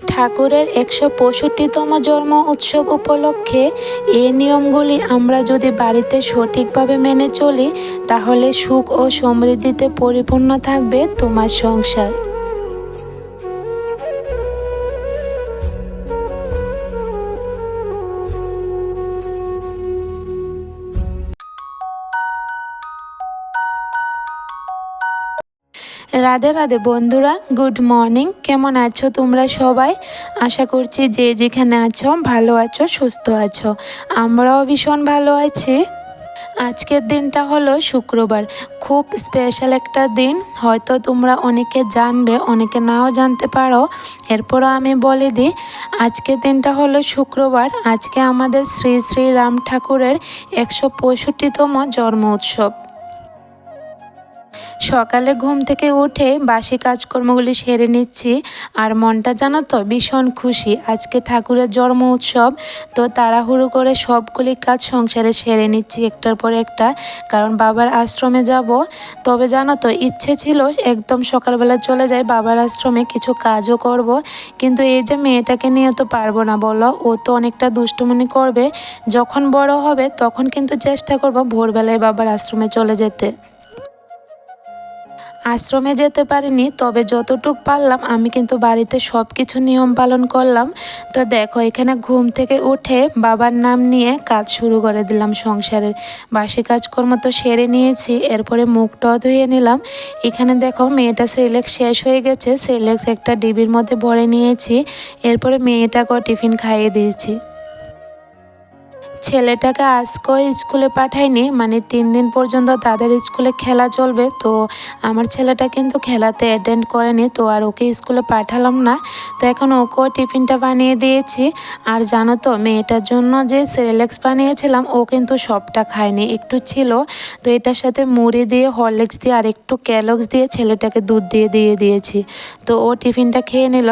ঠাকুরের একশো পঁয়ষট্টিতম জন্ম উৎসব উপলক্ষে এই নিয়মগুলি আমরা যদি বাড়িতে সঠিকভাবে মেনে চলি, তাহলে সুখ ও সমৃদ্ধিতে পরিপূর্ণ থাকবে তোমার সংসার। রাধে রাধে বন্ধুরা, গুড মর্নিং। কেমন আছো তোমরা সবাই? আশা করছি যে যেখানে আছো, ভালো আছো, সুস্থ আছো। আমরাও ভীষণ ভালো আছি। আজকের দিনটা হলো শুক্রবার। খুব স্পেশাল একটা দিন। হয়তো তোমরা অনেকে জানবে, অনেকে নাও জানতে পারো। এরপরও আমি বলে দিই, আজকের দিনটা হলো শুক্রবার। আজকে আমাদের শ্রী শ্রী রাম ঠাকুরের একশো পঁয়ষট্টিতম জন্ম উৎসব। সকালে ঘুম থেকে উঠে বাসি কাজকর্মগুলি সেরে নিচ্ছি আর মনটা জানো তো ভীষণ খুশি। আজকে ঠাকুরের জন্ম উৎসব, তো তাড়াহুড়ো করে সবগুলি কাজ সংসারে সেরে নিচ্ছি একটার পর একটা, কারণ বাবার আশ্রমে যাব। তবে জানো তো, ইচ্ছে ছিল একদম সকালবেলা চলে যাই, বাবার আশ্রমে কিছু কাজও করব। কিন্তু এই যে মেয়েটাকে নিয়ে তো পারব না বলো, ও তো অনেকটা দুষ্টুমনি করবে। যখন বড় হবে তখন কিন্তু চেষ্টা করব ভোরবেলায় বাবার আশ্রমে চলে যেতে। আশ্রমে যেতে পারিনি, তবে যতটুক পারলাম আমি কিন্তু বাড়িতে সব কিছু নিয়ম পালন করলাম। তো দেখো, এখানে ঘুম থেকে উঠে বাবার নাম নিয়ে কাজ শুরু করে দিলাম সংসারের। বাসি কাজকর্ম তো সেরে নিয়েছি, এরপরে মুখটাও ধুয়ে নিলাম। এখানে দেখো, মেয়েটা সিলেক্স শেষ হয়ে গেছে সিলেক্স একটা ডিবির মধ্যে ভরে নিয়েছি। এরপরে মেয়েটাকেও টিফিন খাইয়ে দিয়েছি। ছেলেটাকে আজকেও স্কুলে পাঠাইনি মানে তিন দিন পর্যন্ত তাদের স্কুলে খেলা চলবে। তো আমার ছেলেটা কিন্তু খেলাতে অ্যাটেন্ড করেনি, তো আর ওকে স্কুলে পাঠালাম না। তো এখন ওকেও টিফিনটা বানিয়ে দিয়েছি। আর জানো তো, মেয়েটার জন্য যে সেরেলেক্স বানিয়েছিলাম, ও কিন্তু সবটা খায়নি, একটু ছিল। তো এটার সাথে মুড়ি দিয়ে, হরলিক্স দিয়ে, আর একটু ক্যালক্স দিয়ে ছেলেটাকে দুধ দিয়ে দিয়ে দিয়েছি। তো ও টিফিনটা খেয়ে নিল।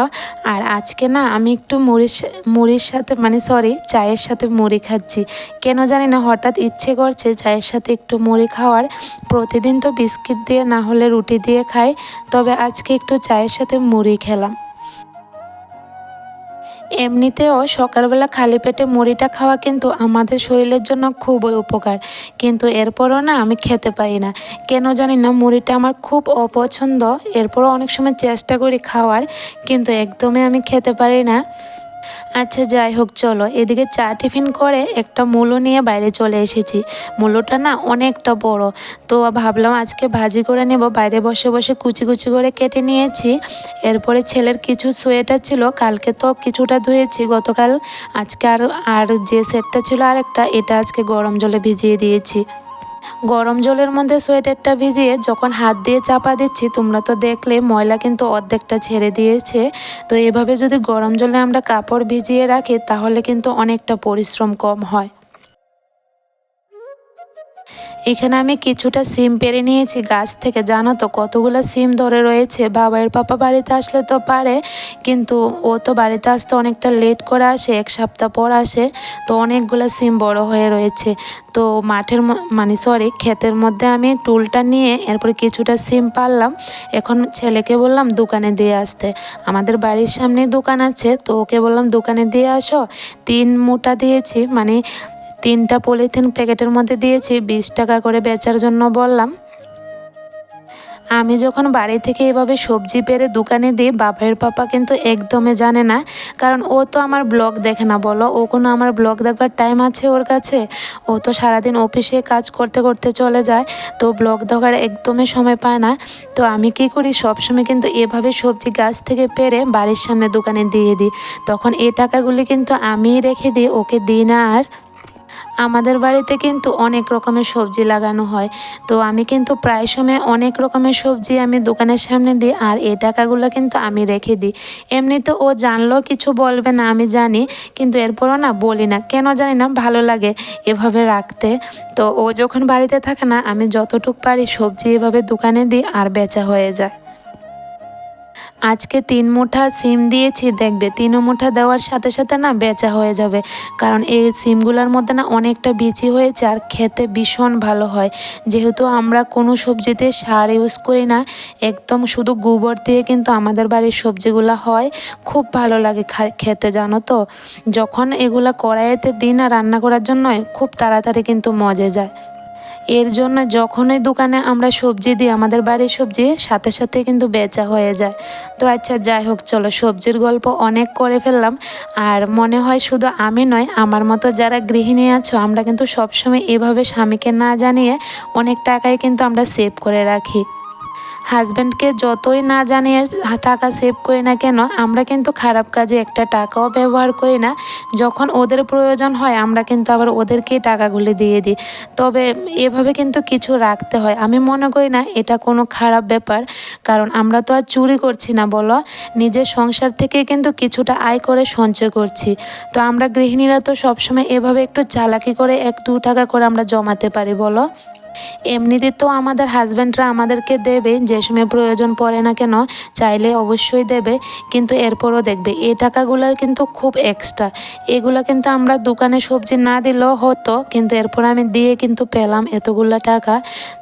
আর আজকে না, আমি একটু মুড়ির মুড়ির সাথে মানে সরি, চায়ের সাথে মুড়ি খাচ্ছি। কেন জানি না, হঠাৎ ইচ্ছে করছে চায়ের সাথে একটু মুড়ি খাওয়ার। প্রতিদিন তো বিস্কিট দিয়ে না হলে রুটি দিয়ে খাই, তবে আজকে একটু চায়ের সাথে মুড়ি খেলাম। এমনিতেও সকালবেলা খালি পেটে মুড়িটা খাওয়া কিন্তু আমাদের শরীরের জন্য খুবই উপকার। কিন্তু এরপরও না আমি খেতে পারি না। কেন জানি না, মুড়িটা আমার খুব অপছন্দ। এরপরও অনেক সময় চেষ্টা করি খাওয়ার, কিন্তু একদমই আমি খেতে পারি না। আচ্ছা যাই হোক, চলো। এদিকে চা টিফিন করে একটা মূলো নিয়ে বাইরে চলে এসেছি। মূলোটা না অনেকটা বড়। তো ভাবলাম আজকে ভাজি করে নেব। বাইরে বসে বসে কুচি কুচি করে কেটে নিয়েছি। এরপরে ছেলের কিছু সোয়েটার ছিল। কালকে তো কিছুটা ধুয়েছি। গতকাল আজকে আর আর যে সেটটা ছিল আরেকটা, এটা আজকে গরম জলে ভিজিয়ে দিয়েছি। গরম জলের মধ্যে সোয়েটারটা ভিজিয়ে যখন হাত দিয়ে চাপা দিচ্ছি, তোমরা তো দেখলে ময়লা কিন্তু অর্ধেকটা ছেড়ে দিয়েছে। তো এভাবে যদি গরম জলে আমরা কাপড় ভিজিয়ে রাখি, তাহলে কিন্তু অনেকটা পরিশ্রম কম হয়। এখানে আমি কিছুটা সিম পেরে নিয়েছি গাছ থেকে। জানো তো, কতগুলো সিম ধরে রয়েছে। বাবার পাপা বাড়িতে আসলে তো পারে, কিন্তু ও তো বাড়িতে আসতে অনেকটা লেট করে আসে, এক সপ্তাহ পর আসে। তো অনেকগুলো সিম বড় হয়ে রয়েছে। তো মাঠের মানে সরি ক্ষেতের মধ্যে আমি টুলটা নিয়ে এরপরে কিছুটা সিম পারলাম। এখন ছেলেকে বললাম, দোকানে দিয়ে আসতে। আমাদের বাড়ির সামনে দোকান আছে, তো ওকে বললাম, দোকানে দিয়ে আসো। তিন মুটা দিয়েছি মানে তিনটা পলিথিন প্যাকেটের মধ্যে দিয়েছি, বিশ টাকা করে বেচার জন্য বললাম। আমি যখন বাড়ি থেকে এভাবে সবজি পেরে দোকানে দিই, বাপের পাপা কিন্তু একদমই জানে না, কারণ ও তো আমার ব্লগ দেখে না, বলো। ও কোনো আমার ব্লগ দেখবার টাইম আছে ওর কাছে? ও তো সারাদিন অফিসে কাজ করতে করতে চলে যায়, তো ব্লগ দেখার একদমই সময় পায় না। তো আমি কি করি, সবসময় কিন্তু এভাবে সবজি গাছ থেকে পেরে বাড়ির সামনে দোকানে দিয়ে দিই। তখন এই টাকাগুলি কিন্তু আমিই রেখে দিই, ওকে দিই না আর। আমাদের বাড়িতে কিন্তু অনেক রকমের সবজি লাগানো হয়। তো আমি কিন্তু প্রায় সময় অনেক রকমের সবজি আমি দোকানের সামনে দিই আর এই টাকাগুলো কিন্তু আমি রেখে দিই। এমনিতে ও জানলেও কিছু বলবে না, আমি জানি, কিন্তু এরপরও না বলি না। কেন জানি না, ভালো লাগে এভাবে রাখতে। তো ও যখন বাড়িতে থাকে না, আমি যতটুক পারি সবজি এভাবে দোকানে দিই আর বেচা হয়ে যায়। আজকে তিন মুঠা সিম দিয়েছি, দেখবে তিন মুঠা দেওয়ার সাথে সাথে না বেচা হয়ে যাবে। কারণ এই সিমগুলোর মধ্যে না অনেকটা বিচি হয়েছে আর খেতে ভীষণ ভালো হয়। যেহেতু আমরা কোনো সবজিতে সার ইউজ করি না, একদম শুধু গোবর দিয়ে কিন্তু আমাদের বাড়ির সবজিগুলো হয়। খুব ভালো লাগে খেতে, জানো তো? যখন এগুলা কড়াইতে দিই না রান্না করার জন্য খুব তাড়াতাড়ি কিন্তু মজে যায়। এর জন্য যখনই দোকানে আমরা সবজি দিই, আমাদের বাড়ির সবজি সাথে সাথে কিন্তু বেচা হয়ে যায়। তো আচ্ছা যাই হোক, চলো সবজির গল্প অনেক করে ফেললাম। আর মনে হয় শুধু আমি নয়, আমার মতো যারা গৃহিণী আছো, আমরা কিন্তু সবসময় এভাবে স্বামীকে না জানিয়ে অনেক টাকাই কিন্তু আমরা সেভ করে রাখি। হাজব্যান্ডকে যতই না জানিয়ে টাকা সেভ করি না কেন, আমরা কিন্তু খারাপ কাজে একটা টাকাও ব্যবহার করি না। যখন ওদের প্রয়োজন হয়, আমরা কিন্তু আবার ওদেরকেই টাকাগুলি দিয়ে দিই। তবে এভাবে কিন্তু কিছু রাখতে হয়। আমি মনে করি না এটা কোনো খারাপ ব্যাপার, কারণ আমরা তো আর চুরি করছি না, বলো? নিজের সংসার থেকে কিন্তু কিছুটা আয় করে সঞ্চয় করছি। তো আমরা গৃহিণীরা তো সবসময় এভাবে একটু চালাকি করে, এক দু টাকা করে আমরা জমাতে পারি, বলো? এমনিতে তো আমাদের হাজব্যান্ডরা আমাদেরকে দেবে, যে সময় প্রয়োজন পড়ে না কেন, চাইলে অবশ্যই দেবে, কিন্তু এরপরও দেখবে। এই টাকাগুলো কিন্তু খুব এক্সট্রা এগুলো কিন্তু আমরা দোকানে সবজি না দিলেও হতো, কিন্তু এরপর আমি দিয়ে কিন্তু পেলাম এতগুলো টাকা।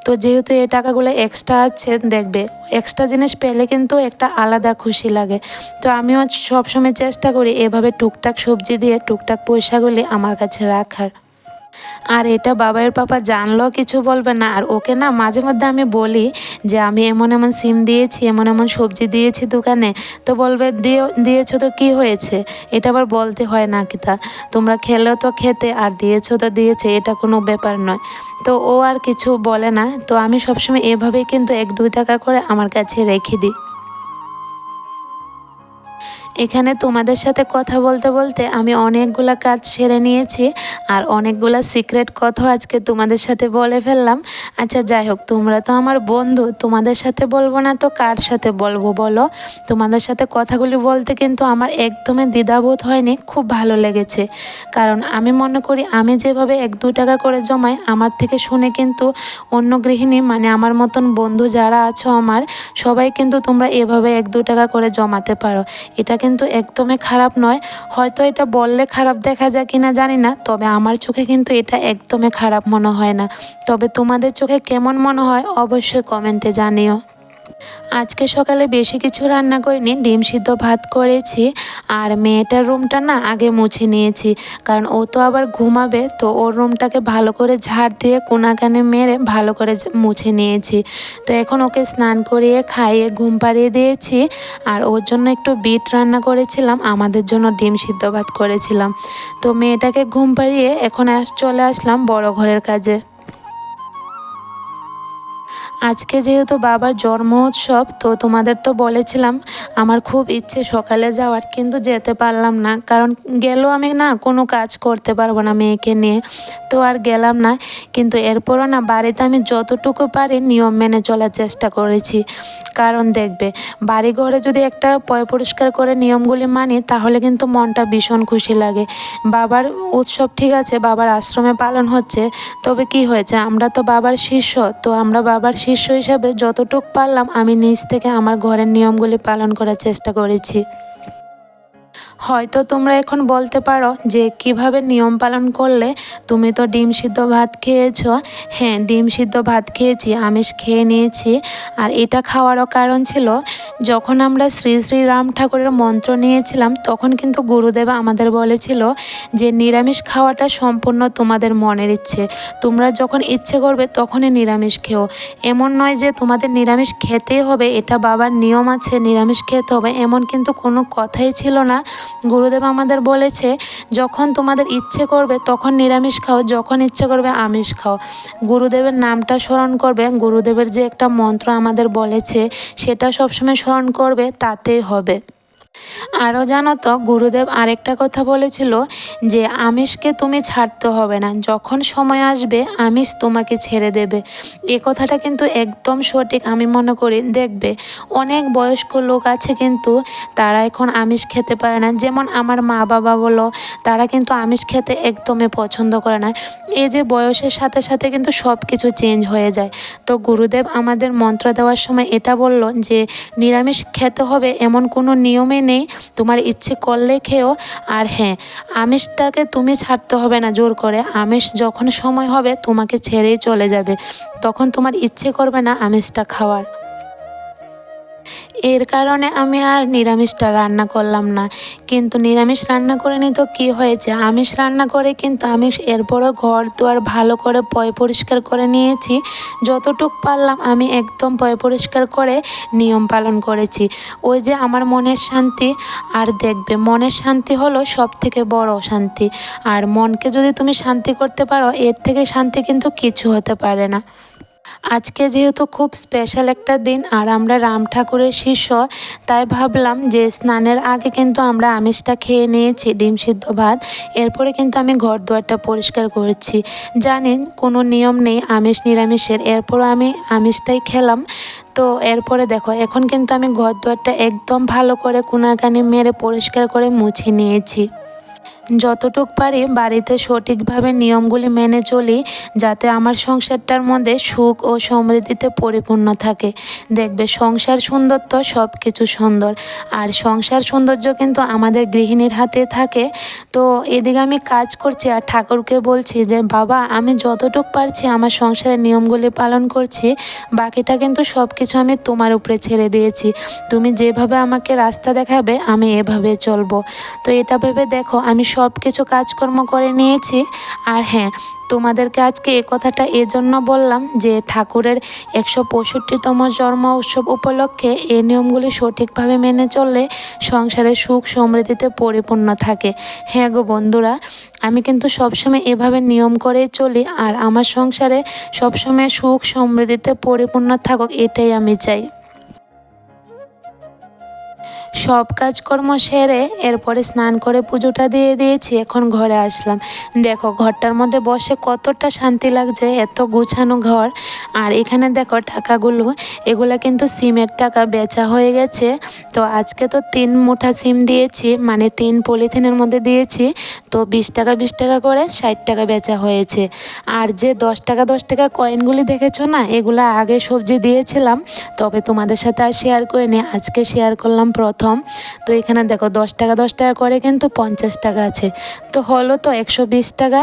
তো যেহেতু এই টাকাগুলো এক্সট্রা আছে, দেখবে এক্সট্রা জিনিস পেলে কিন্তু একটা আলাদা খুশি লাগে। তো আমিও সবসময় চেষ্টা করি এভাবে টুকটাক সবজি দিয়ে, টুকটাক পয়সাগুলি আমার কাছে রাখার। আর এটা বাবার পাপা জানলেও কিছু বলবে না। আর ওকে না মাঝে মধ্যে আমি বলি যে, আমি এমন এমন সিম দিয়েছি, এমন এমন সবজি দিয়েছি দোকানে। তো বলবে দিয়ে দিয়েছ তো কি হয়েছে? এটা আবার বলতে হয় না কি তা। তোমরা খেলেও তো খেতে, আর দিয়েছ তো দিয়েছে, এটা কোনো ব্যাপার নয়। তো ও আর কিছু বলে না। তো আমি সবসময় এভাবেই কিন্তু এক দুই টাকা করে আমার কাছে রেখে দিই। এখানে তোমাদের সাথে কথা বলতে বলতে আমি অনেকগুলা কাজ সেরে নিয়েছি আর অনেকগুলা সিক্রেট কথা আজকে তোমাদের সাথে বলে ফেললাম। আচ্ছা যাই হোক, তোমরা তো আমার বন্ধু, তোমাদের সাথে বলব না তো কার সাথে বলব বলো? তোমাদের সাথে কথাগুলি বলতে কিন্তু আমার একদমই দ্বিধাবোধ হয়নি, খুব ভালো লেগেছে। কারণ আমি মনে করি আমি যেভাবে এক দু টাকা করে জমাই, আমার থেকে শুনে কিন্তু অন্য গৃহিণী মানে আমার মতন বন্ধু যারা আছো আমার, সবাই কিন্তু তোমরা এভাবে এক দু টাকা করে জমাতে পারো। এটা কিন্তু একদমই খারাপ নয়। হয়তো এটা বললে খারাপ দেখা যায় কিনা জানি না, তবে আমার চোখে কিন্তু এটা একদমই খারাপ মনে হয় না। তবে তোমাদের চোখে কেমন মনে হয় অবশ্যই কমেন্টে জানিও। আজকে সকালে বেশি কিছু রান্না করিনি, ডিম সিদ্ধ ভাত করেছি, আর মেয়েটার রুমটা না আগে মুছে নিয়েছি, কারণ ও তো আবার ঘুমাবে, তো ওর রুমটাকে ভালো করে ঝাড় দিয়ে কোনাকানে মেরে ভালো করে মুছে নিয়েছি। তো এখন ওকে স্নান করিয়ে খাইয়ে ঘুম পাড়িয়ে দিয়েছি, আর ওর জন্য একটু বিট রান্না করেছিলাম, আমাদের জন্য ডিম সিদ্ধ ভাত করেছিলাম। তো মেয়েটাকে ঘুম পাড়িয়ে এখন চলে আসলাম বড় ঘরের কাজে। আজকে যেহেতু বাবার জন্ম উৎসব তো তোমাদের তো বলেছিলাম, আমার খুব ইচ্ছে সকালে যাওয়ার, কিন্তু যেতে পারলাম না। কারণ গেলেও আমি না কোনো কাজ করতে পারব না মেয়েকে নিয়ে, তো আর গেলাম না। কিন্তু এরপরও না বাড়িতে আমি যতটুকু পারি নিয়ম মেনে চলার চেষ্টা করেছি। কারণ দেখবে বাড়ি ঘরে যদি একটা পয় পরিষ্কার করে নিয়মগুলি মানি, তাহলে কিন্তু মনটা ভীষণ খুশি লাগে। বাবার উৎসব ঠিক আছে, বাবার আশ্রমে পালন হচ্ছে, তবে কি হয়েছে, আমরা তো বাবার শিষ্য, তো আমরা বাবার শিষ্য হিসাবে যতটুক পারলাম আমি নিজ থেকে আমার ঘরের নিয়মগুলি পালন করার চেষ্টা করেছি। হয়তো তোমরা এখন বলতে পারো যে কীভাবে নিয়ম পালন করলে তুমি তো ডিম সিদ্ধ ভাত খেয়েছ। হ্যাঁ ডিম সিদ্ধ ভাত খেয়েছি, আমিষ খেয়ে নিয়েছি। আর এটা খাওয়ারও কারণ ছিল, যখন আমরা শ্রী শ্রী রাম ঠাকুরের মন্ত্র নিয়েছিলাম, তখন কিন্তু গুরুদেব আমাদের বলেছিল যে নিরামিষ খাওয়াটা সম্পূর্ণ তোমাদের মনের ইচ্ছে। তোমরা যখন ইচ্ছে করবে তখনই নিরামিষ খেও। এমন নয় যে তোমাদের নিরামিষ খেতেই হবে, এটা বাবার নিয়ম আছে, নিরামিষ খেতে হবে, এমন কিন্তু কোনো কথাই ছিল না। গুরুদেব আমাদের বলেছে, যখন তোমাদের ইচ্ছে করবে, তখন নিরামিষ খাও, যখন ইচ্ছে করবে আমিষ খাও। গুরুদেবের নামটা স্মরণ করবে। গুরুদেবের যে একটা মন্ত্র আমাদের বলেছে, সেটা সবসময় স্মরণ করবে, তাতেই হবে। আরও জানো তো, গুরুদেব আরেকটা কথা বলেছিল যে, আমিষকে তুমি ছাড়তে হবে না। যখন সময় আসবে, আমিষ তোমাকে ছেড়ে দেবে। এ কথাটা কিন্তু একদম সঠিক, আমি মনে করি। দেখবে, অনেক বয়স্ক লোক আছে কিন্তু তারা এখন আমিষ খেতে পারে না। যেমন আমার মা বাবা বলো, তারা কিন্তু আমিষ খেতে একদমই পছন্দ করে না। এই যে বয়সের সাথে সাথে কিন্তু সব কিছু চেঞ্জ হয়ে যায়। তো গুরুদেব আমাদের মন্ত্র দেওয়ার সময় এটা বলল যে, নিরামিষ খেতে হবে এমন কোনো নিয়মে নেই, তোমার ইচ্ছে করলে খেও। আর হ্যাঁ আমিষটাকে তুমি ছাড়তে হবে না জোর করে। আমিষ যখন সময় হবে, তোমাকে ছেড়েই চলে যাবে। তখন তোমার ইচ্ছে করবে না আমিষটা খাওয়ার। এর কারণে আমি আর নিরামিষটা রান্না করলাম না। কিন্তু নিরামিষ রান্না করে নি তো কী হয়েছে? আমিষ রান্না করে কিন্তু আমি এরপরও ঘর দুয়ার ভালো করে পয় পরিষ্কার করে নিয়েছি। যতটুক পারলাম আমি একদম পয় পরিষ্কার করে নিয়ম পালন করেছি। ওই যে আমার মনের শান্তি, আর দেখবে মনের শান্তি হলো সব থেকে বড় শান্তি। আর মনকে যদি তুমি শান্তি করতে পারো, এর থেকে শান্তি কিন্তু কিছু হতে পারে না। আজকে যেহেতু খুব স্পেশাল একটা দিন আর আমরা রাম ঠাকুরের শিষ্য, তাই ভাবলাম যে স্নানের আগে কিন্তু আমরা আমিষটা খেয়ে নিয়েছি, ডিম সিদ্ধ ভাত। এরপরে কিন্তু আমি ঘর দুয়ারটা পরিষ্কার করেছি। জানেন কোনো নিয়ম নেই আমিষ নিরামিষের, এরপরও আমি আমিষটাই খেলাম। তো এরপরে দেখো, এখন কিন্তু আমি ঘর দুয়ারটা একদম ভালো করে কোনাকানি মেরে পরিষ্কার করে মুছে নিয়েছি। যতটুক পারি বাড়িতে সঠিকভাবে নিয়মগুলি মেনে চলি যাতে আমার সংসারটার মধ্যে সুখ ও সমৃদ্ধিতে পরিপূর্ণ থাকে। দেখবে সংসার সুন্দর তো সব কিছু সুন্দর। আর সংসার সৌন্দর্য কিন্তু আমাদের গৃহিণীর হাতে থাকে। তো এদিকে আমি কাজ করছি আর ঠাকুরকে বলছি যে, বাবা, আমি যতটুক পারছি আমার সংসারের নিয়মগুলি পালন করছি। বাকিটা কিন্তু সব কিছু আমি তোমার উপরে ছেড়ে দিয়েছি। তুমি যেভাবে আমাকে রাস্তা দেখাবে, আমি এভাবে চলবো। তো এটা ভেবে দেখো, আমি সব কিছু কাজকর্ম করে নিয়েছি। আর হ্যাঁ তোমাদেরকে আজকে এ কথাটা এজন্য বললাম যে ঠাকুরের একশো পঁয়ষট্টিতম জন্ম উৎসব উপলক্ষে এই নিয়মগুলি সঠিকভাবে মেনে চললে সংসারে সুখ সমৃদ্ধিতে পরিপূর্ণ থাকে। হ্যাঁ গো বন্ধুরা, আমি কিন্তু সবসময় এভাবে নিয়ম করেই চলি আর আমার সংসারে সবসময় সুখ সমৃদ্ধিতে পরিপূর্ণ থাকুক, এটাই আমি চাই। সব কাজকর্ম সেরে এরপরে স্নান করে পুজোটা দিয়ে দিয়েছি, এখন ঘরে আসলাম। দেখো, ঘরটার মধ্যে বসে কতটা শান্তি লাগছে, এত গুছানো ঘর। আর এখানে দেখো, টাকাগুলো, এগুলো কিন্তু সিমের টাকা বেচা হয়ে গেছে। তো আজকে তো তিন মুঠা সিম দিয়েছি মানে তিন পলিথিনের মধ্যে দিয়েছি। তো বিশ টাকা বিশ টাকা করে ষাট টাকা বেচা হয়েছে। আর যে দশ টাকা দশ টাকা কয়েনগুলি দেখেছ না, এগুলো আগে সবজি দিয়েছিলাম। তবে তোমাদের সাথে আর শেয়ার করিনি, আজকে শেয়ার করলাম প্রথম। তো এখানে দেখো দশ টাকা দশ টাকা করে কিন্তু পঞ্চাশ টাকা আছে। তো হলো তো একশো বিশ টাকা।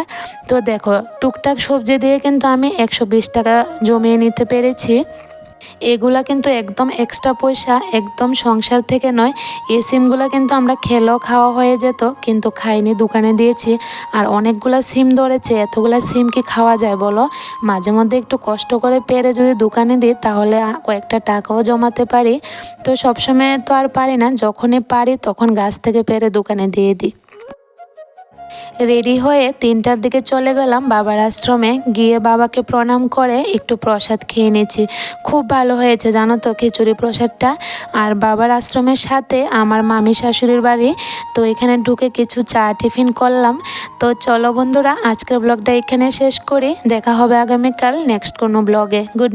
তো দেখো টুকটাক সবজি দিয়ে কিন্তু আমি একশো বিশ টাকা জমিয়ে নিতে পেরেছি। এগুলা কিন্তু একদম এক্সট্রা পয়সা, একদম সংসার থেকে নয়। এই সিমগুলো কিন্তু আমরা খেলেও খাওয়া হয়ে যেত, কিন্তু খাইনি, দোকানে দিয়েছি। আর অনেকগুলা সিম ধরেছে, এতগুলা সিম কি খাওয়া যায় বলো? মাঝে মধ্যে একটু কষ্ট করে পেরে যদি দোকানে দিই, তাহলে কয়েকটা টাকাও জমাতে পারি। তো সবসময় তো আর পারি না, যখনই পারি তখন গাছ থেকে পেরে দোকানে দিয়ে দিই। রেডি হয়ে তিনটার দিকে চলে গেলাম বাবার আশ্রমে। গিয়ে বাবাকে প্রণাম করে একটু প্রসাদ খেয়ে নিয়েছি খুব ভালো হয়েছে, জানো তো, খিচুড়ি প্রসাদটা। আর বাবার আশ্রমের সাথে আমার মামি শাশুড়ির বাড়ি। তো এখানে ঢুকে কিছু চা টিফিন করলাম। তো চলো বন্ধুরা, আজকের ব্লগটা এখানে শেষ করি। দেখা হবে আগামীকাল নেক্সট কোনো ব্লগে। গুড